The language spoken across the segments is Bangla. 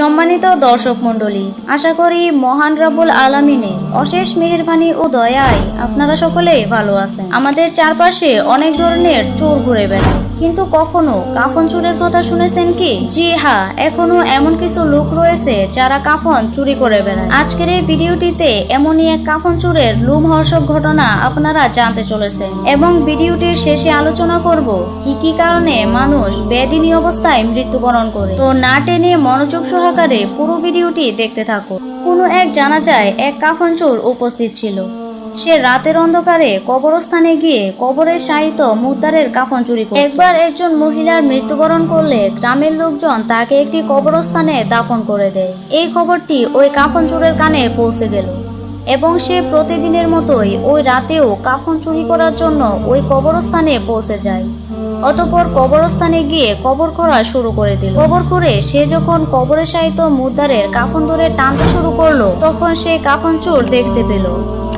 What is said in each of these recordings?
সম্মানিত দর্শক মণ্ডলী, আশা করি মহান রাবুল আলামিনের অশেষ মেহেরবানি ও দয়ায় আপনারা সকলেই ভালো আছেন। আমাদের চারপাশে অনেক ধরনের চোর ঘুরে বেড়ায়। কিন্তু কখনো কাফন চুরের কথা শুনেছেন কি? জি হ্যাঁ এখনও এমন কিছু লোক রয়েছে যারা কাফন চুরি করে বেড়ায়। আজকের এই ভিডিওটিতে এমনই এক কাফন চুরের লুমহর্ষক ঘটনা আপনারা জানতে চলেছেন। এবং ভিডিওটির শেষে আলোচনা করব কি কি কারণে মানুষ বেদিনী অবস্থায় মৃত্যুবরণ করে। তো না টেনে মনোযোগ সহকারে পুরো ভিডিওটি দেখতে থাকো কোনো এক জানা যায় এক কাফন চোর উপস্থিত ছিল। সে রাতের অন্ধকারে কবরস্থানে গিয়ে কবরের সাহিত্য মুদ্দারের কাফন চুরি করে একবার একজন মহিলার মৃত্যুবরণ করলে গ্রামের লোকজন তাকে একটি কবরস্থানে দাফন করে দেয়। এই খবরটি ওই কাফন চোরের কানে পৌঁছে গেল এবং সে প্রতিদিনের মতোই ওই রাতেও কাফন চুরি করার জন্য ওই কবরস্থানে পৌঁছে যায়। অতপর কবরস্থানে গিয়ে কবর করা শুরু করে দিল। কবর করে সে যখন কবরে সাহিত্য মুদ্দারের কাফন ধরে টানতে শুরু করল, তখন সে কাফন চোর দেখতে পেল।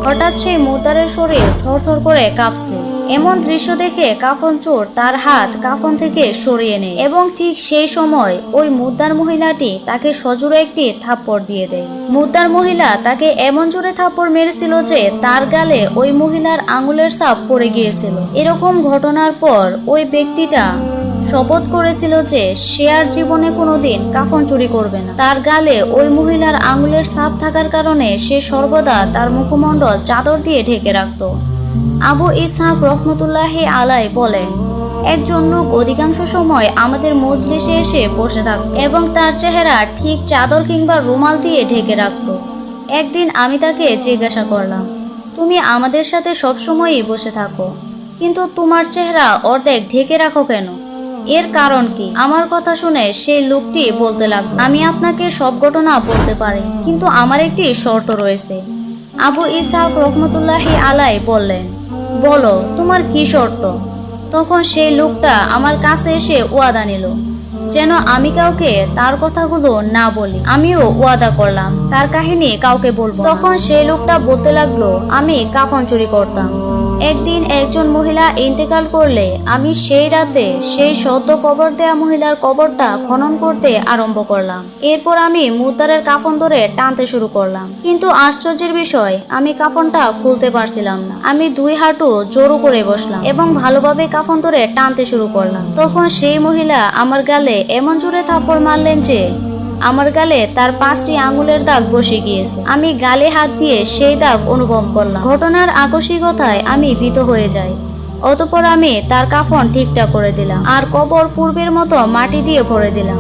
হঠাৎ সেই মুদ্দারের শরীর থরথর করে কাঁপছে। এমন দৃশ্য দেখে কাফন চোর তার হাত কাফন থেকে সরিয়ে নেয় এবং ঠিক সেই সময় ওই মুদ্দার মহিলাটি তাকে সজোরে একটি থাপ্পড় দিয়ে দেয়। মুদ্দার মহিলা তাকে এমন জোরে থাপ্পড় মেরেছিল যে তার গালে ওই মহিলার আঙুলের ছাপ পড়ে গিয়েছিল। এরকম ঘটনার পর ওই ব্যক্তিটা শপথ করেছিল যে সে আর জীবনে কোনোদিন কাফন চুরি করবে না। তার গালে ওই মহিলার আঙুলের ছাপ থাকার কারণে সে সর্বদা তার মুখমণ্ডল চাদর দিয়ে ঢেকে রাখত। আবু ইসহাক রহমতুল্লাহ আলাই বলেন, একজন লোক অধিকাংশ সময় আমাদের মজলিসে এসে বসে থাকত এবং তার চেহারা ঠিক চাদর কিংবা রুমাল দিয়ে ঢেকে রাখত। একদিন আমি তাকে জিজ্ঞাসা করলাম, তুমি আমাদের সাথে সবসময়ই বসে থাকো, কিন্তু তোমার চেহারা অর্ধেক ঢেকে রাখো কেন? এর কারণ কি? আমার কথা শুনে সেই লোকটি বলতে লাগল, আমি আপনাকে সব ঘটনা বলতে পারি, কিন্তু আমার একটি শর্ত রয়েছে। আবু ইসাহাক রহমতুল্লাহি আলাই বললেন, বলো, তোমার কি শর্ত? তখন সেই লোকটা আমার কাছে এসে ওয়াদা নিল, যেন আমি কাউকে তার কথাগুলো না বলি, আমিও ওয়াদা করলাম, তার কাহিনী কাউকে বলব তখন সেই লোকটা বলতে লাগল, আমি কাফন চুরি করতাম। একদিন একজন মহিলা ইন্তেকাল করলে, আমি সেই রাতে সেই সদ্য কবর দেয়া মহিলার কবরটা খনন করতে আরম্ভ করলাম। এরপর আমি মুদ্দারের কাফন ধরে টানতে শুরু করলাম। কিন্তু আশ্চর্যের বিষয়, আমি কাফনটা খুলতে পারছিলাম না। আমি দুই হাঁটু জোরো করে বসলাম এবং ভালোভাবে কাফন ধরে টানতে শুরু করলাম। তখন সেই মহিলা আমার গালে এমন জোরে থাপ্পড় মারলেন যে আমার গালে তার পাঁচটি আঙুলের দাগ বসে গিয়েছে। আমি গালে হাত দিয়ে সেই দাগ অনুভব করলাম। ঘটনার আকস্মিকতায় আমি ভীত হয়ে যাই। অতপর আমি তার কাফন ঠিকঠাক করে দিলাম আর কবর পূর্বের মতো মাটি দিয়ে ভরে দিলাম।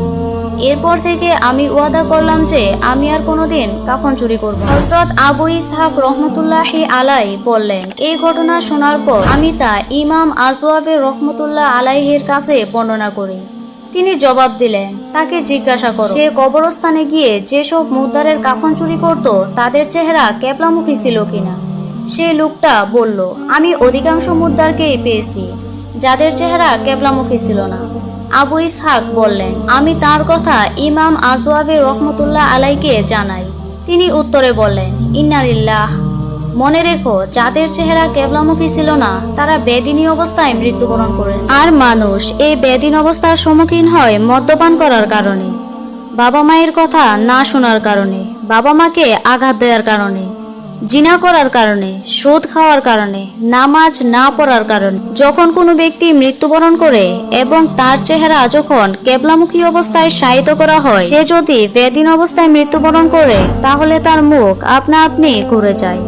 এরপর থেকে আমি ওয়াদা করলাম যে আমি আর কোনোদিন কাফন চুরি করব না। হযরত আবু ইসহাক রহমতুল্লাহি আলাই বললেন, এই ঘটনা শোনার পর আমি তা ইমাম আজওয়াবের রহমতুল্লাহ আলাইহের কাছে বর্ণনা করি। তিনি জবাব দিলেন তাকে জিজ্ঞাসা করো। সে কবরস্থানে গিয়ে যেসব মুদ্দারের কাফন চুরি করত, তাদের চেহারা ক্যাপলামুখী ছিল কিনা? সে লোকটা বলল, আমি অধিকাংশ মুদ্দারকেই পেয়েছি, যাদের চেহারা ক্যাপলামুখী ছিল না। আবু ইসহাক বললেন, আমি তার কথা ইমাম আজওয়াবে রহমতুল্লাহ আলাইকে জানাই। তিনি উত্তরে বললেন, ইন্নালিল্লাহ। মনে রেখো, যাদের চেহারা কেবলামুখী ছিল না, তারা বেদিনী অবস্থায় মৃত্যুবরণ করেছে। আর মানুষ এই বেদিন অবস্থার সম্মুখীন হয় মদ্যপান করার কারণে, বাবা মায়ের কথা না শোনার কারণে, বাবা মাকে আঘাত দেওয়ার কারণে, জিনা করার কারণে সুদ খাওয়ার কারণে, নামাজ না পড়ার কারণে। যখন কোনো ব্যক্তি মৃত্যুবরণ করে এবং তার চেহারা যখন কেবলামুখী অবস্থায় শায়িত করা হয়, সে যদি বেদিন অবস্থায় মৃত্যুবরণ করে, তাহলে তার মুখ আপনা আপনি ঘুরে যায়।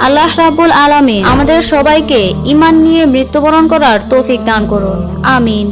আল্লাহ রাবুল আলামিন আমাদের সবাইকে ইমান নিয়ে মৃত্যুবরণ করার তৌফিক দান করুন। আমিন।